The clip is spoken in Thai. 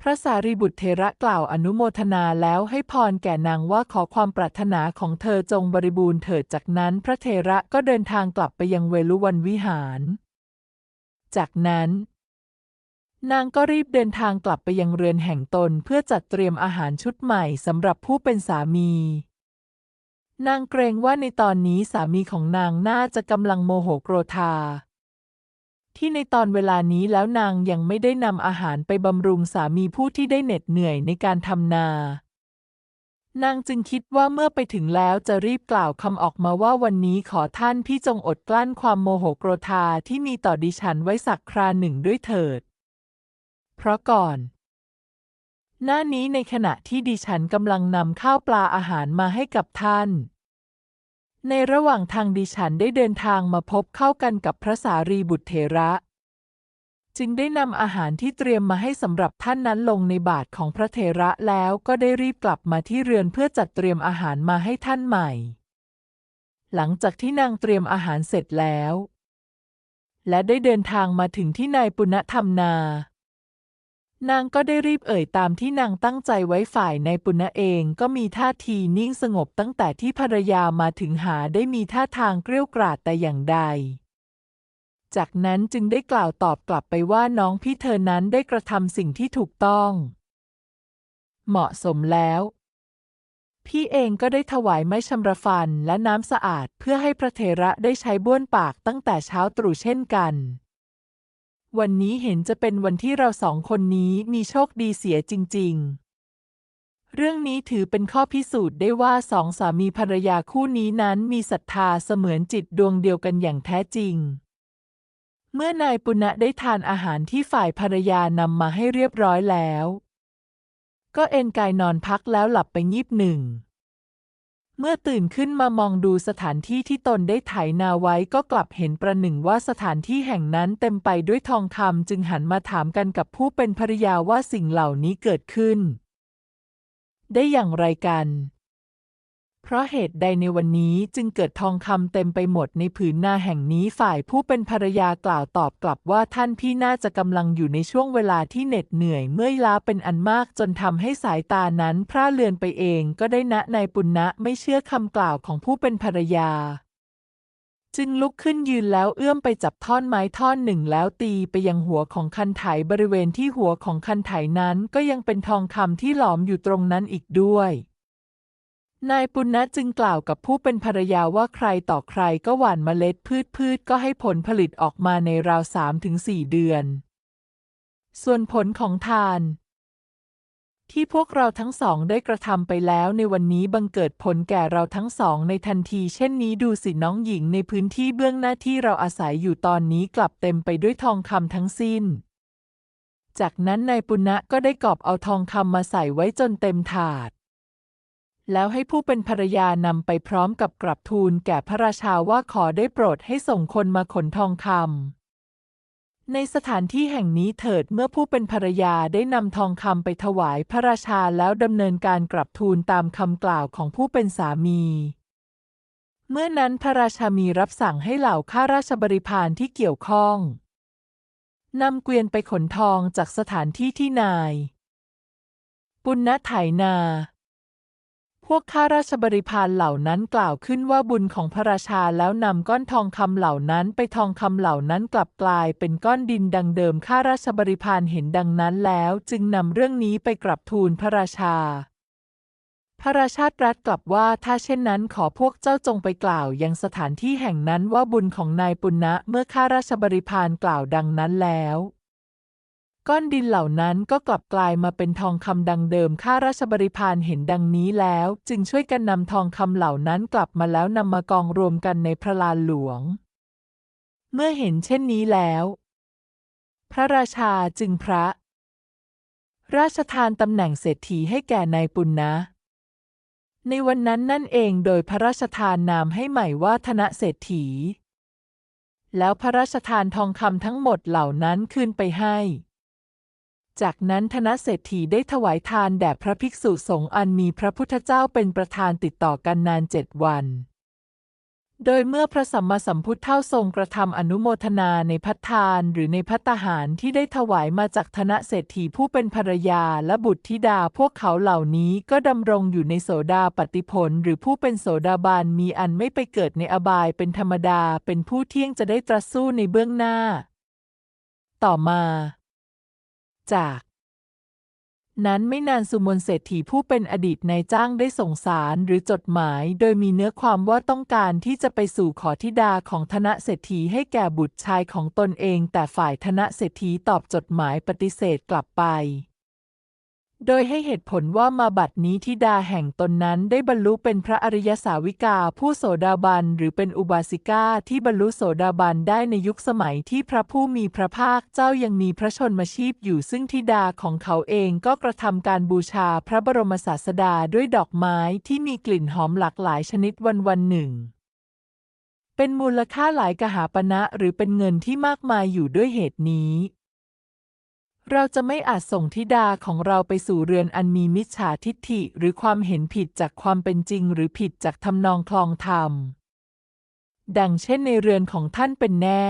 พระสารีบุตรเทระกล่าวอนุโมทนาแล้วให้พรแก่นางว่าขอความปรารถนาของเธอจงบริบูรณ์เถิดจากนั้นพระเทระก็เดินทางกลับไปยังเวลุวันวิหาร จากนั้น นางก็รีบเดินทางกลับไปยังเรือนแห่งตนเพื่อจัดเตรียมอาหารชุดใหม่สำหรับผู้เป็นสามี นางเกรงว่าในตอนนี้สามีของนางน่าจะกำลังโมโหโกรธา ที่ในตอนเวลานี้แล้วนางยังไม่ได้นำอาหารไปบำรุงสามีผู้ที่ได้เหน็ดเหนื่อยในการทำนา นางจึงคิดว่าเมื่อไปถึงแล้วจะรีบกล่าวคำออกมาว่าวันนี้ขอท่านพี่จงอดกลั้นความโมโหโกรธาที่มีต่อดิฉันไว้สักคราหนึ่งด้วยเถิด เพราะก่อน หน้านี้ในขณะที่ดิฉันกำลังนำข้าวปลาอาหารมาให้กับท่าน ในระหว่างทางดิฉันได้เดินทางมาพบเข้ากันกับพระสารีบุตรเถระ จึงได้นำอาหารที่เตรียมมาให้สำหรับท่านนั้นลงในบาทของพระเถระแล้วก็ได้รีบกลับมาที่เรือนเพื่อจัดเตรียมอาหารมาให้ท่านใหม่ หลังจากที่นางเตรียมอาหารเสร็จแล้ว และได้เดินทางมาถึงที่นายปุณธรรมนา นางก็ได้รีบเอ่ยตามที่นางตั้งใจไว้ฝ่ายในปุณะเองก็มีท่าทีนิ่งสงบตั้งแต่ที่ภรรยามาถึงหาได้มีท่าทางเกรี้ยวกราดแต่อย่างใด จากนั้นจึงได้กล่าวตอบกลับไปว่าน้องพี่เธอนั้นได้กระทำสิ่งที่ถูกต้อง เหมาะสมแล้ว พี่เองก็ได้ถวายไม้ชำระฟันและน้ำสะอาดเพื่อให้พระเถระได้ใช้บ้วนปากตั้งแต่เช้าตรู่เช่นกัน วันนี้เห็นจะเป็นวันที่เราสองคนนี้มีโชคดีเสียจริง ๆ เรื่องนี้ถือเป็นข้อพิสูจน์ได้ว่าสองสามีภรรยาคู่นี้นั้นมีศรัทธาเสมือนจิตดวงเดียวกันอย่างแท้จริง เมื่อนายปุณะได้ทานอาหารที่ฝ่ายภรรยานำมาให้เรียบร้อยแล้ว ก็เอนกายนอนพักแล้วหลับไปงีบหนึ่ง เมื่อตื่นขึ้นมามองดูสถานที่ที่ตนได้ไถนาไว้ก็กลับเห็นประหนึ่งว่าสถานที่แห่งนั้นเต็มไปด้วยทองคำจึงหันมาถามกันกับผู้เป็นภรรยาว่าสิ่งเหล่านี้เกิดขึ้น ได้อย่างไรกัน เพราะเหตุใดในวันนี้จึงเกิดทองคำเต็มไปหมดในผืนนาแห่งนี้ฝ่ายผู้เป็นภรรยากล่าวตอบกลับว่าท่านพี่น่าจะกำลังอยู่ในช่วงเวลาที่เหน็ดเหนื่อยเมื่อยล้าเป็นอันมากจนทำให้สายตานั้นพร่าเลือนไปเองก็ได้นะนายปุณณะไม่เชื่อคำกล่าวของผู้เป็นภรรยา จึงลุกขึ้นยืนแล้วเอื้อมไปจับท่อนไม้ท่อนหนึ่งแล้วตีไปยังหัวของคันไถบริเวณที่หัวของคันไถนั้นก็ยังเป็นทองคำที่หลอมอยู่ตรงนั้นอีกด้วย นายปุณณะจึงกล่าวกับผู้เป็นภรรยาว่าใครต่อใครก็หว่านเมล็ดพืชพืชก็ให้ผลผลิตออกมาในราวสามถึงสี่เดือน ส่วนผลของทาน ที่พวกเราทั้งสองได้กระทำไปแล้วในวันนี้บังเกิดผลแก่เราทั้งสองในทันทีเช่นนี้ดูสิน้องหญิงในพื้นที่เบื้องหน้าที่เราอาศัยอยู่ตอนนี้กลับเต็มไปด้วยทองคำทั้งสิ้น จากนั้นนายปุณณะก็ได้กอบเอาทองคำมาใส่ไว้จนเต็มถาด แล้วให้ผู้เป็นภรรยานำไปพร้อมกับกลับทูลแก่พระราชาว่าขอได้โปรดให้ส่งคนมาขนทองคำ ในสถานที่แห่งนี้เถิดเมื่อผู้เป็นภรรยาได้นำทองคำไปถวายพระราชาแล้วดำเนินการกลับทูลตามคำกล่าวของผู้เป็นสามี เมื่อนั้นพระราชามีรับสั่งให้เหล่าข้าราชบริพารที่เกี่ยวข้องนำเกวียนไปขนทองจากสถานที่ที่นาย ปุณณไถนา พวกข้าราชบริพารเหล่านั้นกล่าวขึ้นว่าบุญของพระราชาแล้วนำก้อนทองคำเหล่านั้นไปทองคำเหล่านั้นกลับกลายเป็นก้อนดินดังเดิมข้าราชบริพารเห็นดังนั้นแล้วจึงนำเรื่องนี้ไปกลับทูลพระราชา พระราชาตรัสกลับว่าถ้าเช่นนั้นขอพวกเจ้าจงไปกล่าวยังสถานที่แห่งนั้นว่าบุญของนายปุณณะเมื่อข้าราชบริพารกล่าวดังนั้นแล้ว ก้อนดินเหล่านั้นก็กลับกลายมาเป็นทองคำดังเดิม ข้าราชบริพารเห็นดังนี้แล้ว จึงช่วยกันนำทองคำเหล่านั้นกลับมาแล้วนำมากองรวมกันในพระลานหลวง เมื่อเห็นเช่นนี้แล้ว พระราชาจึงพระ ราชทานตำแหน่งเศรษฐีให้แก่นายปุณณนะในวันนั้นนั่นเองโดยพระราชทานนามให้ใหม่ว่าธนเศรษฐี แล้วพระราชทานทองคำทั้งหมดเหล่านั้นคืนไปให้ จากนั้นธนเศรษฐีได้ถวายทานแด่พระภิกษุสงฆ์อันมีพระพุทธเจ้าเป็นประธานติดต่อกันนานเจ็ดวัน โดยเมื่อพระสัมมาสัมพุทธเท่าทรงกระทำอนุโมทนาในพัฒทานหรือในพัตตาหารที่ได้ถวายมาจากธนเศรษฐีผู้เป็นภรรยาและบุตรธิดาพวกเขาเหล่านี้ก็ดำรงอยู่ในโสดาปฏิผลหรือผู้เป็นโสดาบันมีอันไม่ไปเกิดในอบายเป็นธรรมดาเป็นผู้เที่ยงจะได้ตรัสสู้ในเบื้องหน้า ต่อมา จาก นั้นไม่นานสุมนเศรษฐีผู้เป็นอดีตนายจ้างได้ส่งสารหรือจดหมาย โดยมีเนื้อความว่าต้องการที่จะไปสู่ขอธิดาของธนเศรษฐีให้แก่บุตรชายของตนเอง แต่ฝ่ายธนเศรษฐีตอบจดหมายปฏิเสธกลับไป โดยให้เหตุผลว่ามาบัดนี้ธิดาแห่งตนนั้นได้บรรลุเป็นพระอริยสาวิกาผู้โสดาบันหรือเป็นอุบาสิกาที่บรรลุโสดาบันได้ในยุคสมัยที่พระผู้มีพระภาคเจ้ายังมีพระชนมชีพอยู่ซึ่งธิดาของเขาเองก็กระทำการบูชาพระบรมศาสดาด้วยดอกไม้ที่มีกลิ่นหอมหลากหลายชนิดวันวันหนึ่งเป็นมูลค่าหลายกหาปณะหรือเป็นเงินที่มากมายอยู่ด้วยเหตุนี้ เราจะไม่อาจส่งธิดาของเราไปสู่เรือนอันมีมิจฉาทิฏฐิหรือความเห็นผิดจากความเป็นจริงหรือผิดจากทำนองคลองธรรม ดังเช่นในเรือนของท่านเป็นแน่